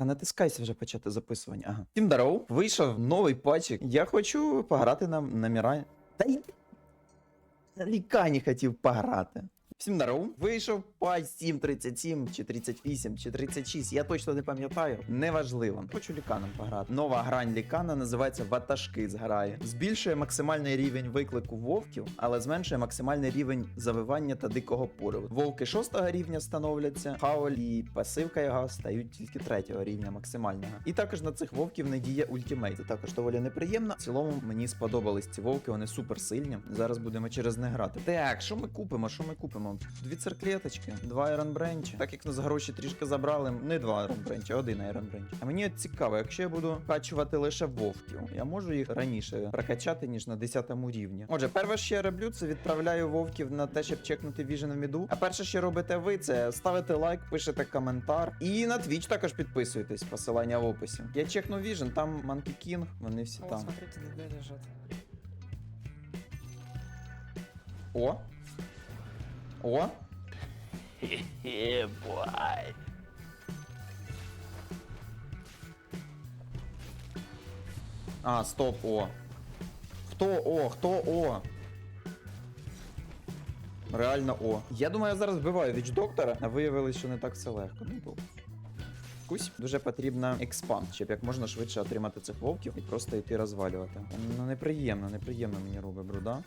Та натискайся вже почати записування. Ага. Всім даров, вийшов новий патчик. Я хочу пограти на, Мірай. Та й на лікані хотів пограти. Всім здоров. Вийшов патч 7.37, чи 38, чи 36. Я точно не пам'ятаю. Неважливо. Хочу ліканом пограти. Нова грань лікана називається Ватажки зграє. Збільшує максимальний рівень виклику вовків, але зменшує максимальний рівень завивання та дикого пориву. Вовки 6 рівня становляться, хаоль і пасивка його стають тільки 3 рівня максимального. І також на цих вовків не діє ультимейт. Також доволі неприємно. В цілому мені сподобались ці вовки, вони супер сильні. Зараз будемо через них грати. Так, що ми купимо? Що ми купимо? Дві церклеточки, два Branch. Так як нас гроші трішки забрали, не два Branch, а один Branch. А мені цікаво, якщо я буду качувати лише вовків, я можу їх раніше прокачати, ніж на 10 рівні. Отже, перше, що я роблю, це відправляю вовків на те, щоб чекнути Vision в міду. А перше, що робите ви, це ставите лайк, пишете коментар. І на Twitch також підписуйтесь, посилання в описі. Я чекну Vision, там Monkey King, вони всі Вот, там. смотрите, ДД лежат. О! О! А, стоп, о. Хто о? Хто о? Реально о. Я думаю, я зараз вбиваю віч доктора, а виявилось, що не так все легко. Ну, добре. Кусь дуже потрібна експанд, щоб як можна швидше отримати цих вовків і просто йти розвалювати. Ну неприємно, неприємно мені робить бруда.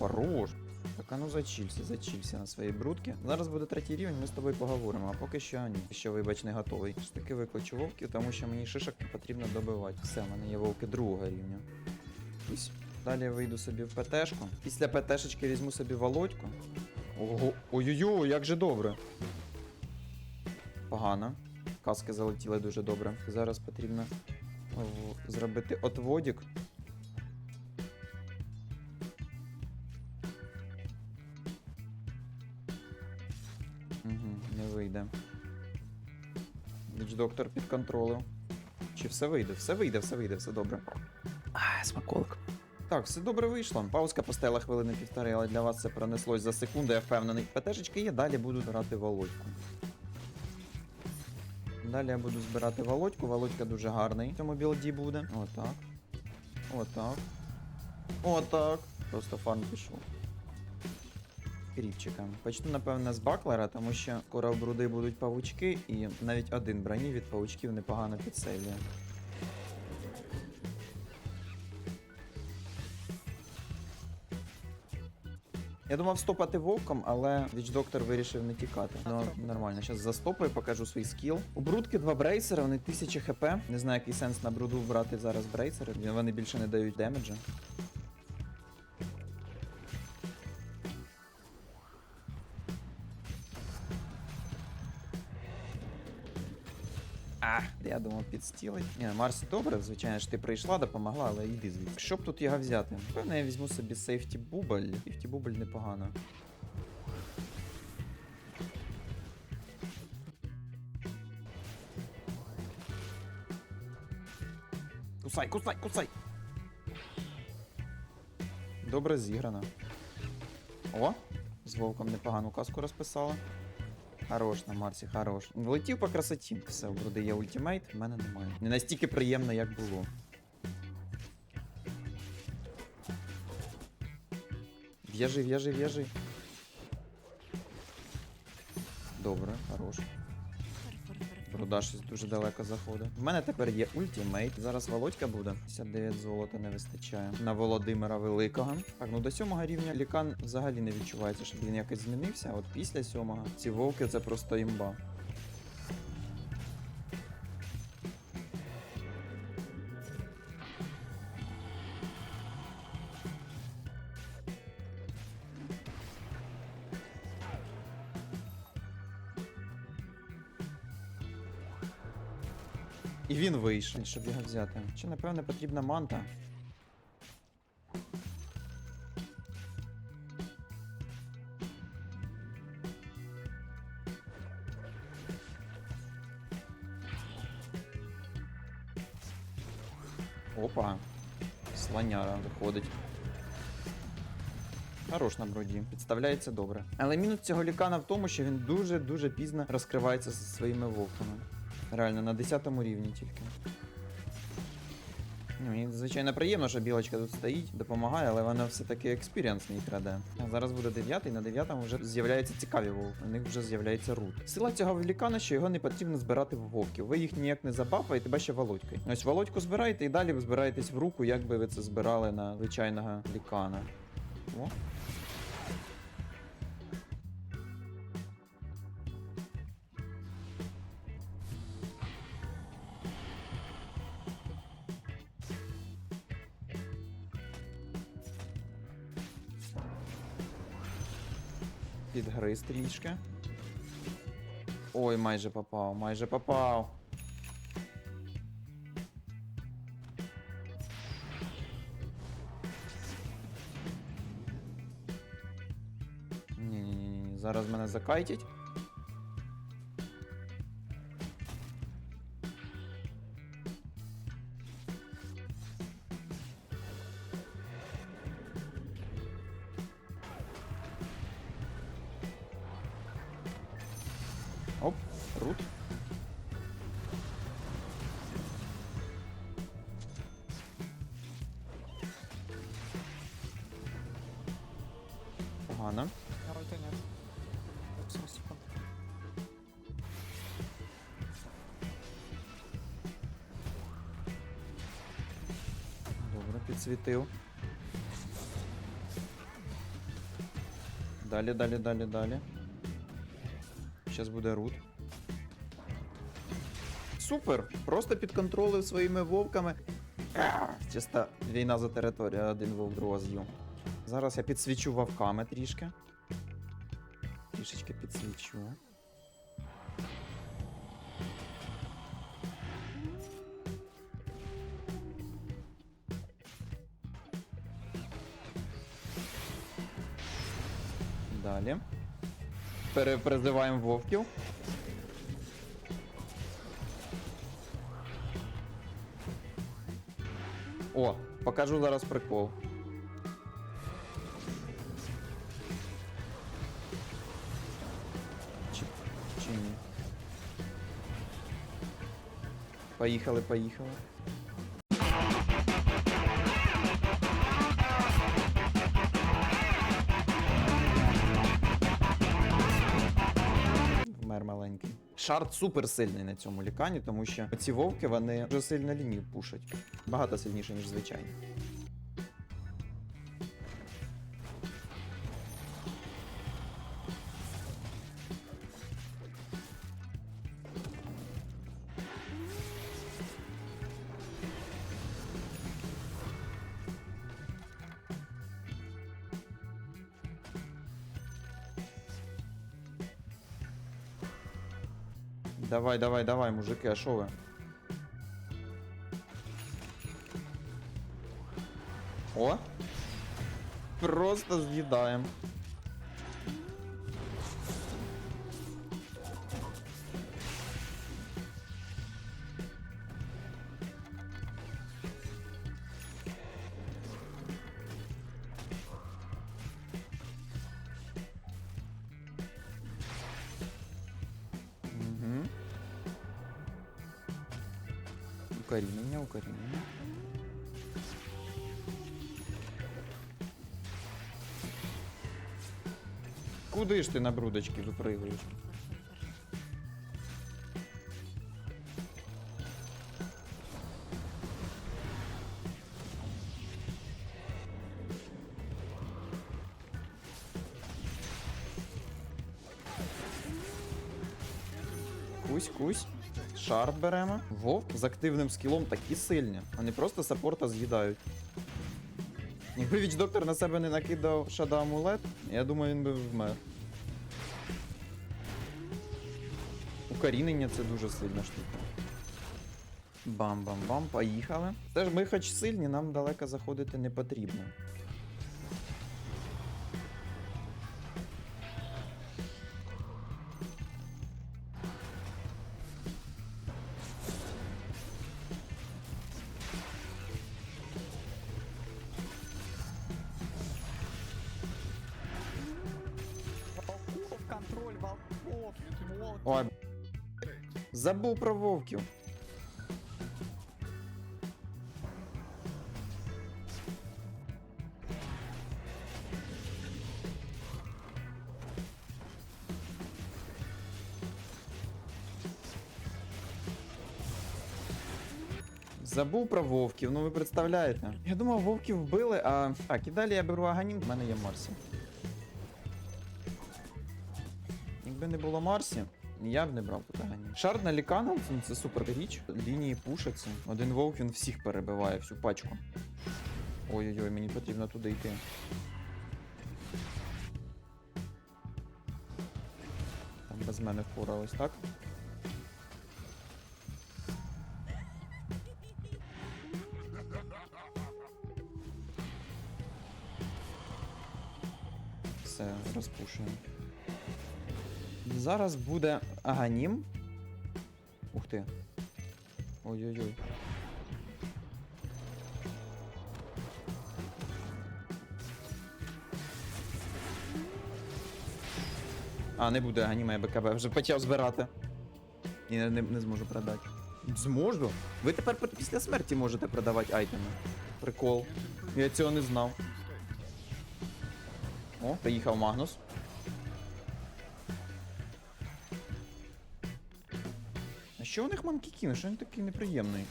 Хорош. Так, а ну зачілься, зачілься на своїй брудки. Зараз буде третій рівень, ми з тобою поговоримо, а поки що ні. Ще вибач не готовий. Ж таки викличу вовків, тому що мені шишок потрібно добивати. Все, в мене є вовки другого рівня. Ось. Далі вийду собі в ПТшку. Після ПТшечки візьму собі володьку. Ого, ой-ой-ой, як же добре. Погано. Каски залетіли дуже добре. Зараз потрібно зробити отводік. Доктор під контролем. Чи все вийде? Все вийде, все вийде, все добре. А, смаколик. Так, все добре вийшло. Паузка поставила хвилини півтори, але для вас це пронеслось за секунду, я впевнений. ПТшечки є, далі буду збирати володьку. Далі я буду збирати володьку. Володька дуже гарний в цьому білді буде. Отак. Отак. Отак. Просто фарм пішов. Кріпчика. Почну, напевне, з баклера, тому що скоро в бруди будуть павучки, і навіть один броні від павучків непогано підсилює. Я думав стопати вовком, але вічдоктор вирішив не тікати. Ну, нормально, зараз застопаю, покажу свій скіл. У брудки два брейсери, вони 1000 хп. Не знаю, який сенс на бруду брати зараз брейсери. Вони більше не дають демеджа. Думав підстілить. Ні, Марсі добре, звичайно ж ти прийшла, допомогла, але йди звідси. Що б тут його взяти? Певно, я візьму собі сейфті бубль. Сейфті бубль непогано. Кусай, кусай, кусай! Добре зіграно. О! З вовком непогану казку розписала. Хорош на Марсі, хорош. Влетів по красоті. Все, вроде є ультимейт, в мене немає. Не настільки приємно, як було. В'яжи, в'яжи, в'яжи. Добре, хорош. Щось дуже далеко заходить. В мене тепер є ультімейт. Зараз Володька буде. 59 золота не вистачає. На Володимира Великого. Так, ну до сьомого рівня лікан взагалі не відчувається, щоб він якось змінився. От після сьомого ці вовки це просто імба. Він вийшов, щоб його взяти. Чи напевне потрібна манта? Опа. Слоняра виходить. Хорош на броді, підставляється добре. Але мінус цього лікана в тому, що він дуже-дуже пізно розкривається зі своїми вовками. Реально, на 10 рівні тільки. Ну, Мені, звичайно, приємно, що білочка тут стоїть, допомагає, але вона все-таки експіріанс не краде. Зараз буде 9, і на 9 вже з'являються цікаві вовки. У них вже з'являється рут. Сила цього лікана, що його не потрібно збирати в вовків. Ви їх ніяк не забафаєте, тебе ще володькою. Ось володьку збираєте і далі ви збираєтесь в руку, як би ви це збирали на звичайного лікана. О. Підгриз трішки. Ой, майже попав, майже попав. Ні-ні-ні, зараз мене закайтять. Оп, рут. Погано. Я ульты нет. 7 секунд. Добре, підсвітив. Далі, далі, далі, далі. Зараз буде рут. Супер! Просто підконтролив своїми вовками. Чиста війна за територію, один вовк другого з'їв. Зараз я підсвічу вовками трішки. Трішечки підсвічу. Далі. Перепризиваємо вовків. Покажу зараз прикол. Чи, чи ні? Поїхали, поїхали. Вмер маленький. Шарт супер сильний на цьому лікані, тому що ці вовки вони дуже сильно лінію пушать. Багато сильніше, ніж звичайно. Давай, давай, давай, мужики, а шо ви? О! Просто з'їдаємо. Укорінення, укорінення. Куди ж ти на брудочки випригуєш? Кусь, кусь. Шарп беремо. Вовк з активним скілом такі сильні. Вони просто саппорта з'їдають. Якби віч-доктор на себе не накидав шада амулет, я думаю, він би вмер. Укорінення це дуже сильна штука. Бам-бам-бам, поїхали. Теж ми хоч сильні, нам далеко заходити не потрібно. Ой, забув про вовків. Забув про вовків, ну ви представляєте. Я думав, вовків вбили, а. Так, і далі я беру аганім, в мене є Марсі. Якби не було Марсі, я б не брав тут аганім. Шард на лікану це, супер річ. Лінії пушаться. Один вовк він всіх перебиває, всю пачку. Ой-ой-ой, мені потрібно туди йти. Там без мене впорались, так? Все, розпушуємо. Зараз буде аганім. Ух ти. Ой-ой-ой. А, не буде аніме БКБ, вже почав збирати. І не, не, не зможу продати. Зможу? Ви тепер після смерті можете продавати айтеми. Прикол. Я цього не знав. О, приїхав Магнус. Що у них манкікін? Що він такий неприємний?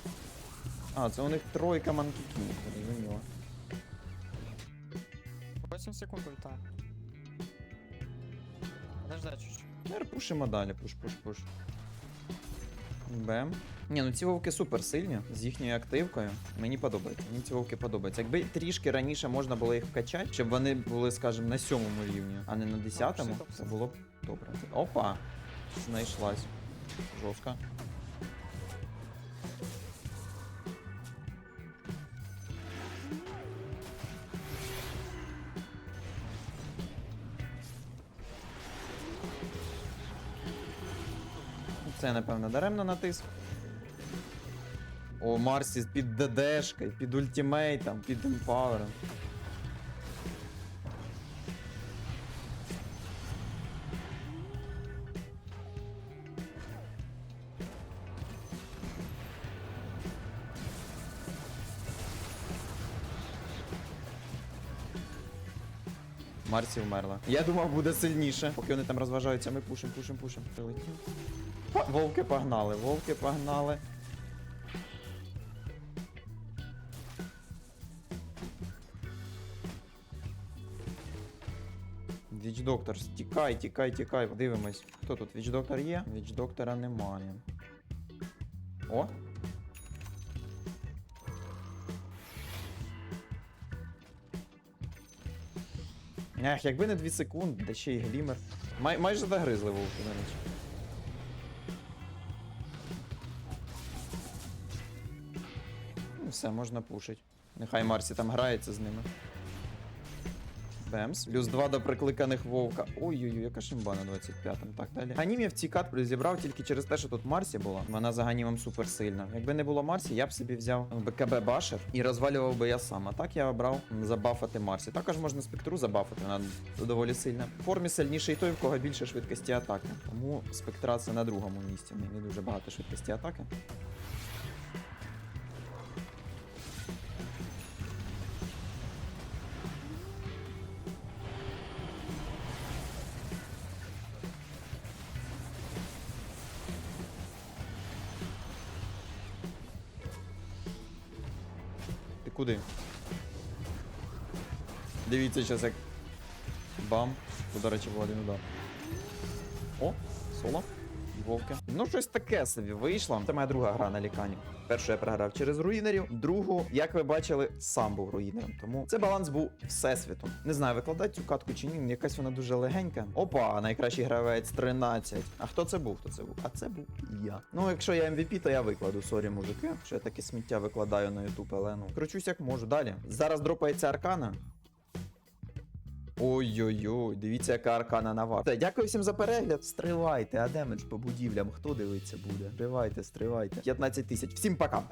А, це у них тройка манкікінів, зрозуміло. 8 секунд ульта. Подожди чуть-чуть. Тепер пушимо далі, пуш, пуш, пуш. Бем. Ні, ну ці вовки супер сильні з їхньою активкою. Мені подобається. Мені ці вовки подобаються. Якби трішки раніше можна було їх вкачати, щоб вони були, скажімо, на сьомому рівні, а не на десятому, це було б добре. Опа! Знайшлась. Жорстко. Це, напевно, даремно натиск. О, Марсі під ДДшкою, під ультимейтом, під емпавером. Марсі вмерла. Я думав, буде сильніше. Поки вони там розважаються, ми пушим, пушим, пушим. Прилетів. Вовки погнали, вовки погнали. Віч доктор, тікай, тікай, тікай. Дивимось. Хто тут? Віч доктор є? Віч доктора немає. О! Ех, якби не 2 секунди, да ще й глімер. Май, майже загризли вовки, до речі. Все, можна пушить. Нехай Марсі там грається з ними. Бемс. Плюс 2 до прикликаних вовка. Ой-ой-ой, яка шимба на 25-му. Так, далі. Ганімів ці кат зібрав тільки через те, що тут Марсі була. Вона за ганімом супер сильна. Якби не було Марсі, я б собі взяв БКБ Башер і розвалював би я сам. А так я обрав забафати Марсі. Також можна спектру забафати, вона доволі сильна. В формі сильніший той, в кого більше швидкості атаки. Тому спектра це на другому місці. В Не дуже багато швидкості атаки. Дивіться зараз як. Бам. Тут, до речі, був один удар. О, соло. Вовки. Ну, щось таке собі вийшло. Це моя друга гра на лікані. Першу я програв через руїнерів, другу, як ви бачили, сам був руїнером. Тому це баланс був всесвітом. Не знаю, викладати цю катку чи ні, якась вона дуже легенька. Опа, найкращий гравець 13. А хто це був? Хто це був? А це був я. Ну, якщо я MVP, то я викладу. Сорі, мужики. Що я таке сміття викладаю на YouTube, але ну. Кручусь як можу. Далі. Зараз дропається аркана. Ой-ой-ой, дивіться, яка аркана на вас. Дякую всім за перегляд. Стривайте, а демедж по будівлям. Хто дивиться буде? Стривайте, стривайте. 15 тисяч. Всім пока.